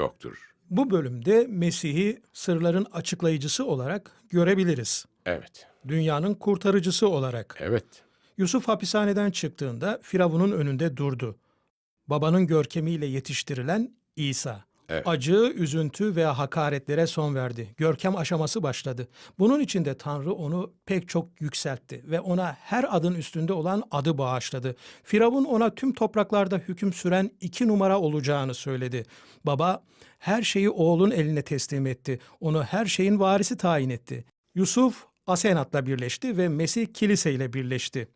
yoktur. Bu bölümde Mesih'i sırların açıklayıcısı olarak görebiliriz. Evet, Dünyanın kurtarıcısı olarak. evet. Yusuf hapishaneden çıktığında Firavun'un önünde durdu. Babanın görkemiyle yetiştirilen İsa. Evet. Acı, üzüntü ve hakaretlere son verdi. Görkem aşaması başladı. Bunun için de Tanrı onu pek çok yükseltti ve ona her adın üstünde olan adı bağışladı. Firavun ona tüm topraklarda hüküm süren iki numara olacağını söyledi. Baba her şeyi oğlun eline teslim etti. Onu her şeyin varisi tayin etti. Yusuf Asenat'la birleşti ve Mesih kiliseyle birleşti.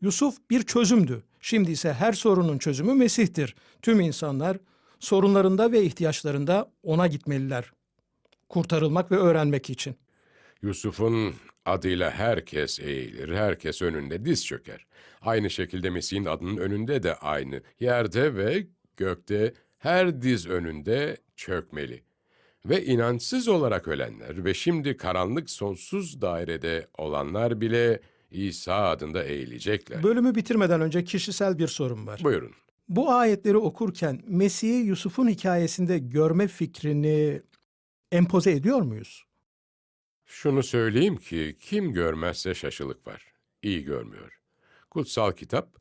Yusuf bir çözümdü. Şimdi ise her sorunun çözümü Mesih'tir. Tüm insanlar sorunlarında ve ihtiyaçlarında ona gitmeliler. Kurtarılmak ve öğrenmek için. Yusuf'un adıyla herkes eğilir, herkes önünde diz çöker. Aynı şekilde Mesih'in adının önünde de aynı. Yerde ve gökte her diz önünde çökmeli. Ve inançsız olarak ölenler ve şimdi karanlık sonsuz dairede olanlar bile İsa adında eğilecekler. Bölümü bitirmeden önce kişisel bir sorum var. Buyurun. Bu ayetleri okurken Mesih'i Yusuf'un hikayesinde görme fikrini empoze ediyor muyuz? Şunu söyleyeyim ki kim görmezse şaşılık var. İyi görmüyor. Kutsal kitap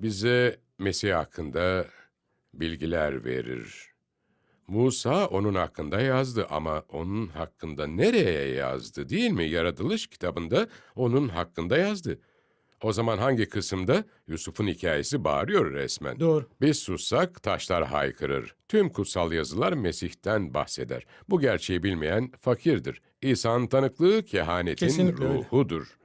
bize Mesih hakkında bilgiler verir. Musa onun hakkında yazdı ama onun hakkında nereye yazdı değil mi? Yaratılış kitabında onun hakkında yazdı. O zaman hangi kısımda Yusuf'un hikayesi bağırıyor resmen? Doğru. Biz sussak taşlar haykırır. Tüm kutsal yazılar Mesih'ten bahseder. Bu gerçeği bilmeyen fakirdir. İsa'nın tanıklığı kehanetin Kesinlikle öyle. ruhudur.